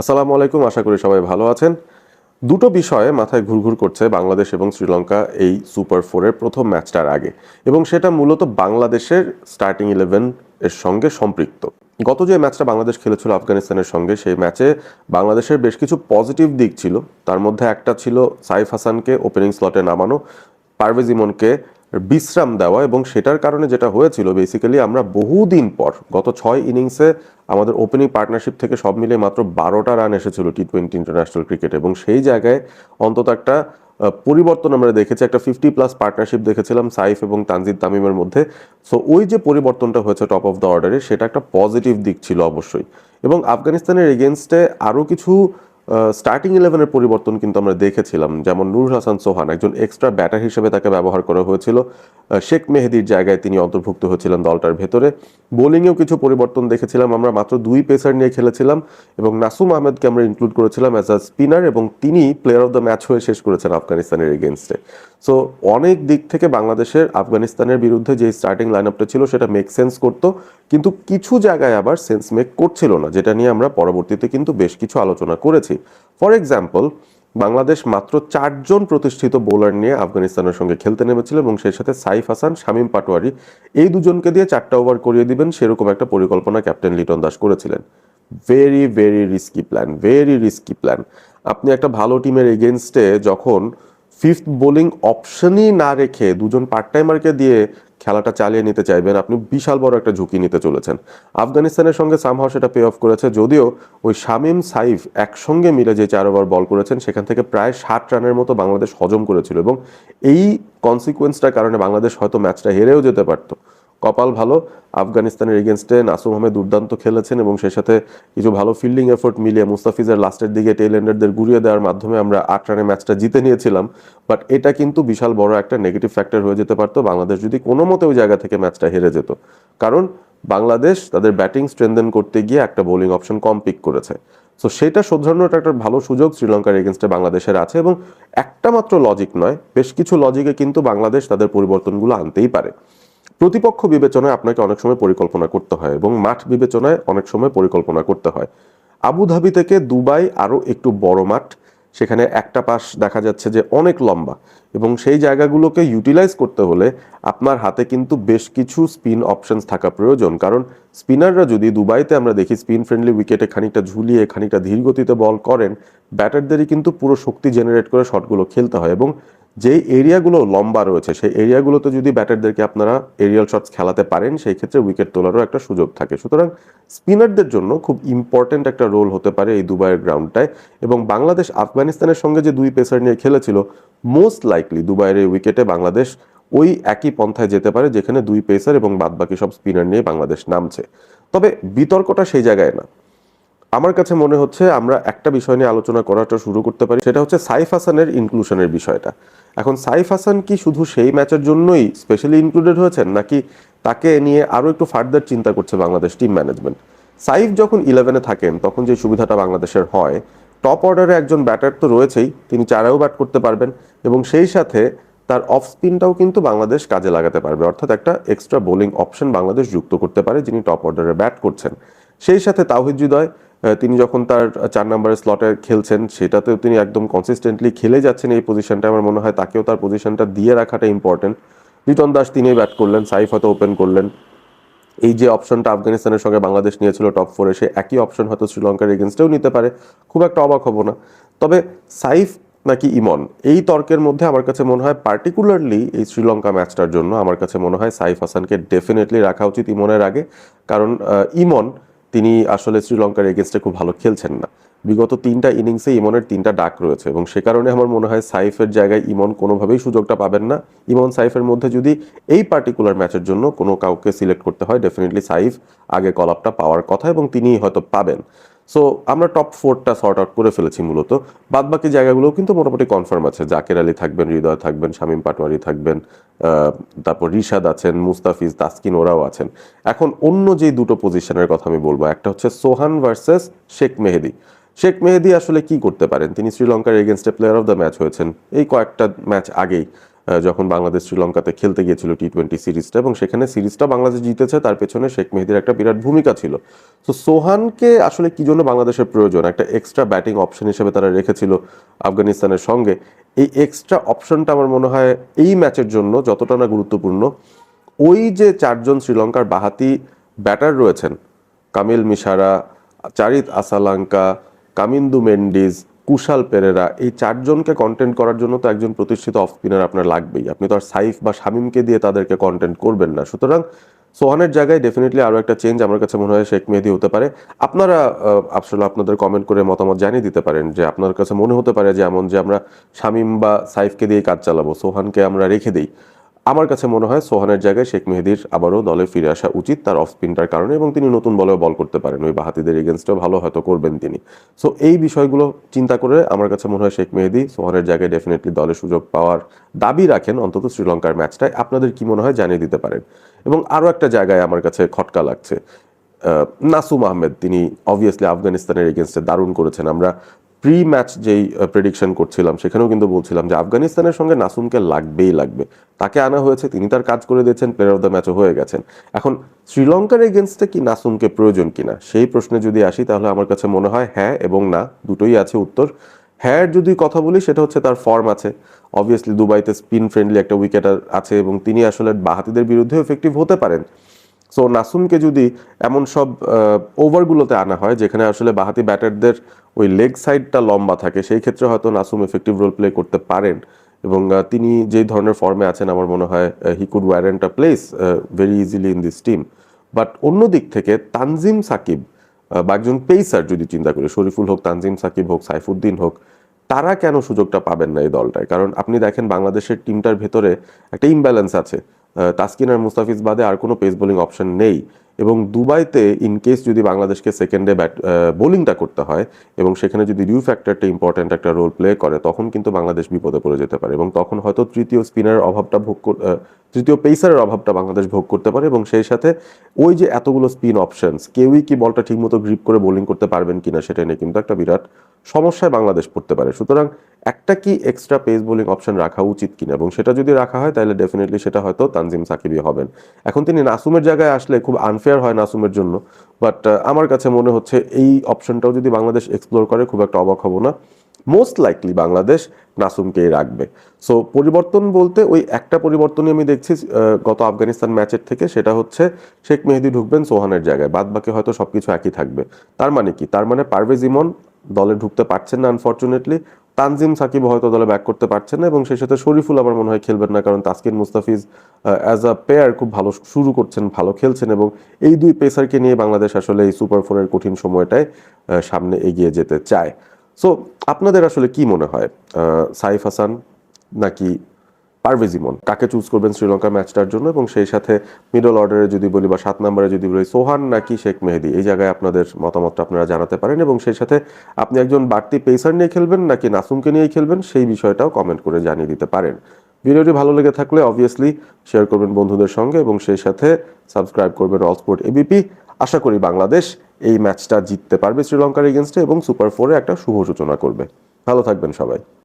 আসসালামু আলাইকুম, আশা করি সবাই ভালো আছেন। দুটো বিষয়ে মাথায় ঘুরঘুর করছে বাংলাদেশ এবং শ্রীলঙ্কা এই সুপার ফোরের প্রথম ম্যাচটার আগে এবং সেটা মূলত বাংলাদেশের স্টার্টিং ইলেভেন এর সঙ্গে সম্পৃক্ত। গত যে ম্যাচটা বাংলাদেশ খেলেছিল আফগানিস্তানের সঙ্গে, সেই ম্যাচে বাংলাদেশের বেশ কিছু পজিটিভ দিক ছিল। তার মধ্যে একটা ছিল সাইফ হাসানকে ওপেনিং স্লটে নামানো, পারভেজ ইমনকে বিশ্রাম দেওয়া এবং সেটার কারণে যেটা হয়েছিল বেসিক্যালি আমরা বহুদিন পর, গত ছয় ইনিংসে আমাদের ওপেনিং পার্টনারশিপ থেকে সব মিলে মাত্র বারোটা রান এসেছিল টি টোয়েন্টি ইন্টারন্যাশনাল ক্রিকেট এবং সেই জায়গায় অন্তত একটা পরিবর্তন আমরা দেখেছি, একটা ফিফটি প্লাস পার্টনারশিপ দেখেছিলাম সাইফ এবং তানজিদ তামিমের মধ্যে। সো ওই যে পরিবর্তনটা হয়েছে টপ অফ দ্য অর্ডারে সেটা একটা পজিটিভ দিক ছিল অবশ্যই। এবং আফগানিস্তানের এগেনস্টে আরও কিছু স্টার্টিং ইলেভেনের পরিবর্তন কিন্তু আমরা দেখেছিলাম। যেমন নূর হাসান সোহান একজন এক্সট্রা ব্যাটার হিসেবে তাকে ব্যবহার করা হয়েছিল। শেখ মেহেদির জায়গায় তিনি অন্তর্ভুক্ত হয়েছিলেন দলটার ভেতরে। বোলিংয়েও কিছু পরিবর্তন দেখেছিলাম আমরা, মাত্র দুই পেসার নিয়ে খেলেছিলাম এবং নাসুম আহমেদকে আমরা ইনক্লুড করেছিলাম অ্যাজ আ স্পিনার এবং তিনি প্লেয়ার অফ দ্য ম্যাচ হয়ে শেষ করেছেন আফগানিস্তানের এগেনস্টে সো অনেক দিক থেকে বাংলাদেশের আফগানিস্তানের বিরুদ্ধে যে স্টার্টিং লাইন আপটা ছিল সেটা মেক সেন্স করতো। কিন্তু কিছু জায়গায় আবার সেন্স মেক করছিল না, যেটা নিয়ে আমরা পরবর্তীতে কিন্তু বেশ কিছু আলোচনা করেছি। ফর এক্সাম্পল বাংলাদেশ মাত্র চারজন প্রতিষ্ঠিত বোলার নিয়ে আফগানিস্তানের সঙ্গে খেলতে নেমেছিল এবং সেই সাথে সাইফ হাসান, শামীম পাটোয়ারি এই দুজনকে দিয়ে চারটা ওভার করিয়ে দিবেন সেরকম একটা পরিকল্পনা ক্যাপ্টেন লিটন দাস করেছিলেন। Very very risky plan very risky plan আপনি একটা ভালো টিমের এগেনস্টে যখন ফিফথ বোলিং অপশনই না রেখে দুজন পার্ট টাইমারকে দিয়ে খেলাটা চালিয়ে নিতে চাইবেন। আপনি বিশাল বড় একটা ঝুঁকি নিতে চলেছেন। আফগানিস্তানের সঙ্গে সামহাও সেটা পে অফ করেছে। যদিও ওই শামিম সাইফ একসঙ্গে মিলে যে চার ওভার বল করেছেন, সেখান থেকে প্রায় ষাট রানের মতো বাংলাদেশ হজম করেছিল এবং এই কনসিকুয়েন্সটার কারণে বাংলাদেশ হয়তো ম্যাচটা হেরেও যেতে পারতো। কপাল ভালো। আফগানিস্তানের এগেনস্টে নাসুম আহমেদ দুর্দান্ত খেলেছেন এবং সেই সাথে কিছু ভালো ফিল্ডিং এফোর্ট মিলিয়ে মুস্তাফিজের লাস্টের দিকে টেল এন্ডারদের গুড়িয়ে দেওয়ার মাধ্যমে আমরা আট রানে ম্যাচটা জিতে নিয়েছিলাম। বাট এটা কিন্তু বিশাল বড় একটা নেগেটিভ ফ্যাক্টর হয়ে যেতে পারতো। বাংলাদেশ যদি কোনো মতে ওই জায়গা থেকে ম্যাচটা হেরে যেত। কারণ বাংলাদেশ তাদের ব্যাটিং স্ট্রেনদেন করতে গিয়ে একটা বোলিং অপশন কম পিক করেছে। সো সেটা শোধরানোর একটা ভালো সুযোগ শ্রীলঙ্কার এগেনস্টে বাংলাদেশের আছে এবং একটা মাত্র লজিক নয়, বেশ কিছু লজিকে কিন্তু বাংলাদেশ তাদের পরিবর্তনগুলো আনতেই পারে। প্রতিপক্ষ বিবেচনায় আপনাকে অনেক সময় পরিকল্পনা করতে হয় এবং মাঠ বিবেচনায় অনেক সময় পরিকল্পনা করতে হয়। আবুধাবি থেকে দুবাই আরও একটু বড় মাঠ। সেখানে একটা পাশ দেখা যাচ্ছে যে অনেক লম্বা এবং সেই জায়গাগুলোকে ইউটিলাইজ করতে হলে আপনার হাতে কিন্তু বেশ কিছু স্পিন অপশনস থাকা প্রয়োজন। কারণ স্পিনাররা যদি দুবাইতে আমরা দেখি স্পিন ফ্রেন্ডলি উইকেটে খানিকটা ঝুলিয়ে খানিকটা ধীর গতিতে বল করেন, ব্যাটারদেরই কিন্তু পুরো শক্তি জেনারেট করে শটগুলো খেলতে হয় এবং যেই এরিয়াগুলো লম্বা রয়েছে, সেই এরিয়াগুলোতে যদি ব্যাটারদেরকে আপনারা এরিয়াল শটস খেলাতে পারেন, সেই ক্ষেত্রে উইকেট তোলারও একটা সুযোগ থাকে। সুতরাং স্পিনারদের জন্য খুব ইম্পর্টেন্ট একটা রোল হতে পারে এই দুবাইয়ের গ্রাউন্ডটায় এবং বাংলাদেশ, আফগানিস্তানের সঙ্গে যে দুই পেসার নিয়ে খেলেছিল মোস্ট লাইকলি দুবাইয়ের এই উইকেটে বাংলাদেশ ওই একই পন্থায় যেতে পারে, যেখানে দুই পেসার এবং বাদবাকি সব স্পিনার নিয়ে বাংলাদেশ নামছে। তবে বিতর্কটা সেই জায়গায় না। আমার কাছে মনে হচ্ছে আমরা একটা বিষয় নিয়ে আলোচনা করাটা শুরু করতে পারি, সেটা হচ্ছে সাইফ হাসানের ইনক্লুশনের বিষয়টা। এখন সাইফ হাসান কি শুধু সেই ম্যাচের জন্যই স্পেশালি ইনক্লুডেড হয়েছেন, নাকি তাকে নিয়ে আরও একটু ফার্দার চিন্তা করছে বাংলাদেশ টিম ম্যানেজমেন্ট সাইফ যখন ইলেভেনে থাকেন, তখন যে সুবিধাটা বাংলাদেশের হয় টপ অর্ডারে একজন ব্যাটার তো রয়েছেই, তিনি চারেও ব্যাট করতে পারবেন এবং সেই সাথে তার অফ স্পিনটাও কিন্তু বাংলাদেশ কাজে লাগাতে পারবে। অর্থাৎ একটা এক্সট্রা বোলিং অপশন বাংলাদেশ যুক্ত করতে পারে, যিনি টপ অর্ডারে ব্যাট করছেন। সেই সাথে তাওহিদ হৃদয় তিনি যখন তার চার নম্বরের স্লটে খেলছেন, সেটাতেও তিনি একদম কনসিস্টেন্টলি খেলে যাচ্ছেন এই পজিশনটা আমার মনে হয় তাকেও তার পজিশনটা দিয়ে রাখাটা ইম্পর্টেন্ট লিটন দাস তিনি ব্যাট করলেন, সাইফ হয়তো ওপেন করলেন। এই যে অপশনটা আফগানিস্তানের সঙ্গে বাংলাদেশ নিয়েছিল টপ ফোরে সে একই অপশন হয়তো শ্রীলঙ্কার এগেনস্টেও নিতে পারে। খুব একটা অবাক হব না। তবে সাইফ নাকি ইমন, এই তর্কের মধ্যে আমার কাছে মনে হয় পার্টিকুলারলি এই শ্রীলঙ্কা ম্যাচটার জন্য, আমার কাছে মনে হয় সাইফ হাসানকে ডেফিনেটলি রাখা উচিত ইমনের আগে। কারণ ইমন তিনি আসলে শ্রীলঙ্কার এগেনস্টে খুব ভালো খেলছেন না। বিগত তিনটা ইনিংসে ইমনের তিনটা ডাক রয়েছে এবং সে কারণে আমার মনে হয় সাইফের জায়গায় ইমন কোনোভাবেই সুযোগটা পাবেন না। ইমন সাইফের মধ্যে যদি এই পার্টিকুলার ম্যাচের জন্য কোনো কাউকে সিলেক্ট করতে হয় ডেফিনেটলি সাইফ আগে কলাপটা পাওয়ার কথা এবং তিনিই হয়তো পাবেন। সো আমরা টপ ফোরটা সর্ট আউট করে ফেলেছি মূলত। বাদবাকি জায়গাগুলোও কিন্তু মোটামুটি কনফার্ম আছে। জাকের আলী থাকবেন, হৃদয় থাকবেন, শামীম পাটোয়ারি থাকবেন তারপর রিশাদ আছেন, মুস্তাফিজ, তাসকিন ওরাও আছেন। এখন অন্য যে দুটো পজিশনের কথা আমি বলব, একটা হচ্ছে সোহান ভার্সেস শেখ মেহেদি। শেখ মেহেদি আসলে কি করতে পারেন? তিনি শ্রীলঙ্কার এগেনস্টে প্লেয়ার অফ দ্য ম্যাচ হয়েছেন। এই কয়েকটা ম্যাচ আগেই। যখন বাংলাদেশ শ্রীলঙ্কাতে খেলতে গিয়েছিল টি টোয়েন্টি সিরিজটা, এবং সেখানে সিরিজটা বাংলাদেশ জিতেছে, তার পেছনে শেখ মেহেদির একটা বিরাট ভূমিকা ছিল। তো সোহানকে আসলে কি জন্য বাংলাদেশের প্রয়োজন? একটা এক্সট্রা ব্যাটিং অপশন হিসেবে তারা রেখেছিল আফগানিস্তানের সঙ্গে। এই এক্সট্রা অপশনটা আমার মনে হয় এই ম্যাচের জন্য যতটা না গুরুত্বপূর্ণ। ওই যে চারজন শ্রীলঙ্কার বাহাতি ব্যাটার রয়েছেন, কামিল মিশারা চারিত আসালাঙ্কা, কামিন্দু মেন্ডিজ কুশাল পেরেরা, এই চারজনকে কন্টেন্ট করার জন্য তো একজন প্রতিষ্ঠিত অফ স্পিনার আপনার লাগবেই। আপনি তো আর সাইফ বা শামিমকে দিয়ে তাদেরকে কন্টেন্ট করবেন না। সুতরাং সোহানের জায়গায় ডেফিনেটলি আরও একটা চেঞ্জ আমার কাছে মনে হয় শেখ মেহেদি হতে পারে। আপনারা আসলে আপনাদের কমেন্ট করে মতামত জানিয়ে দিতে পারেন যে আপনার কাছে মনে হতে পারে যে এমন যে আমরা শামিম বা সাইফকে দিয়ে কাজ চালাবো। সোহানকে আমরা রেখে দিই। আমার কাছে মনে হয় সোহানের জায়গায় শেখ মেহেদির আবারও দলে ফিরে আসা উচিত তার অফ স্পিনটার কারণে এবং তিনি নতুন বলেও বল করতে পারেন। ওই বাহাতিদের এগেনস্টেও ভালো হয়তো করবেন তিনি। সো এই বিষয়গুলো চিন্তা করে আমার কাছে মনে হয় শেখ মেহেদি সোহানের জায়গায় ডেফিনেটলি দলে সুযোগ পাওয়ার দাবি রাখেন অন্তত শ্রীলঙ্কার ম্যাচটায় আপনাদের কি মনে হয় জানিয়ে দিতে পারেন। এবং আরও একটা জায়গায় আমার কাছে খটকা লাগছে। নাসুম আহমেদ, তিনি অবভিয়াসলি আফগানিস্তানের এগেনস্টে দারুণ করেছেন। আমরা প্রি ম্যাচ যেই প্রেডিকশন করছিলাম, সেখানেও কিন্তু বলছিলাম যে আফগানিস্তানের সঙ্গে নাসুমকে লাগবেই লাগবে। তাকে আনা হয়েছে, তিনি তার কাজ করে দিয়েছেন প্লেয়ার অফ দ্য ম্যাচও হয়ে গেছেন। এখন শ্রীলঙ্কার এগেনস্টে কি নাসুমকে প্রয়োজন কিনা? সেই প্রশ্নে যদি আসি, তাহলে আমার কাছে মনে হয় হ্যাঁ এবং না, দুটোই আছে উত্তর। হ্যাঁ যদি কথা বলি, সেটা হচ্ছে তার ফর্ম আছে। অবভিয়াসলি দুবাইতে স্পিন ফ্রেন্ডলি একটা উইকেটার আছে এবং তিনি আসলে বাহাতিদের বিরুদ্ধে এফেক্টিভ হতে পারেন। সো নাসুমকে যদি এমন সব ওভারগুলোতে আনা হয়, যেখানে আসলে বাহাতি ব্যাটারদের ওই লেগ সাইডটা লম্বা থাকে, সেই ক্ষেত্রে হয়তো নাসুম এফেক্টিভ রোল প্লে করতে পারেন। এবং তিনি যেই ধরনের ফর্মে আছেন, আমার মনে হয় he could warrant a place very easily in this team but অন্য দিক থেকে, তানজিম সাকিব বা একজন পেসার যদি চিন্তা করি, শরীফুল হোক, তানজিম সাকিব হোক, সাইফুদ্দিন হোক, তারা কেন সুযোগটা পাবেন না এই দলটায়? কারণ আপনি দেখেন, বাংলাদেশের টিমটার ভেতরে একটা ইমব্যালেন্স আছে। তাসকিন আর মুস্তাফিজ বাদে আর কোনো পেস বোলিং অপশন নেই। এবং দুবাইতে ইন কেস যদি বাংলাদেশকে সেকেন্ডে ব্যাট বোলিংটা করতে হয় এবং সেখানে যদি রিউ ফ্যাক্টরটা ইম্পর্ট্যান্ট একটা রোল প্লে করে, তখন কিন্তু বাংলাদেশ বিপদে পড়ে যেতে পারে এবং তখন হয়তো তৃতীয় স্পিনারের অভাবটা ভোগ তৃতীয় পেসারের অভাবটা বাংলাদেশ ভোগ করতে পারে এবং সেই সাথে ওই যে এতগুলো স্পিন অপশনস কেউই কি বলটা ঠিকমতো গ্রিপ করে বোলিং করতে পারবেন কিনা সেটা নিয়ে কিন্তু একটা বিরাট সমস্যায় বাংলাদেশ পড়তে পারে। সুতরাং একটা কি এক্সট্রা পেস বোলিং অপশন রাখা উচিত কিনা এবং সেটা যদি রাখা হয়, তাহলে ডেফিনেটলি সেটা হয়তো তানজিম সাকিবই হবেন। এখন তিনি নাসুমের জায়গায় আসলে খুব আনফেয়ার হয় নাসুমের জন্য। বাট আমার কাছে মনে হচ্ছে এই অপশনটাও যদি বাংলাদেশ এক্সপ্লোর করে, খুব একটা অবাক হব না। মোস্ট লাইকলি বাংলাদেশ নাসুমকেই রাখবে। সো পরিবর্তন বলতে ওই একটা পরিবর্তনই আমি দেখছি গত আফগানিস্তান ম্যাচের থেকে, সেটা হচ্ছে শেখ মেহেদি ঢুকবেন সোহানের জায়গায়। বাদ বাকি হয়তো সবকিছু একই থাকবে। তার মানে কি? তার মানে পারভেজ ইমন দলে ঢুকতে পারছেন না আনফর্চুনেটলি তানজিম সাকিব হয়তো দলে ব্যাক করতে পারছেন না এবং সেই সাথে শরীফুল আমার মনে হয় খেলবেন না, কারণ Taskin Mustafiz as a player খুব ভালো শুরু করছেন, ভালো খেলছেন এবং এই দুই পেসারকে নিয়ে বাংলাদেশ আসলে এই সুপার ফোরের কঠিন সময়টায় সামনে এগিয়ে যেতে চায়। সো আপনাদের আসলে কি মনে হয়? সাইফ হাসান নাকি পারভেজ ইমন কাকে চুজ করবেন শ্রীলঙ্কা ম্যাচটার জন্য এবং সেই সাথে মিডল অর্ডারে যদি বলি বা সাত নম্বরে যদি বলি, সোহান নাকি শেখ মেহেদি? এই জায়গায় আপনাদের মতামতটা আপনারা জানাতে পারেন এবং সেই সাথে আপনি একজন বাড়তি পেসার নিয়ে খেলবেন নাকি নাসুমকে নিয়ে খেলবেন সেই বিষয়টাও কমেন্ট করে জানিয়ে দিতে পারেন। ভিডিওটি ভালো লেগে থাকলে অবভিয়াসলি শেয়ার করবেন বন্ধুদের সঙ্গে এবং সেই সাথে সাবস্ক্রাইব করবেন অল স্পোর্ট এবিপি আশা করি বাংলাদেশ এই ম্যাচটা জিততে পারবে শ্রীলঙ্কার এগেনস্টে এবং সুপার ফোরে একটা শুভ সূচনা করবে। ভালো থাকবেন সবাই।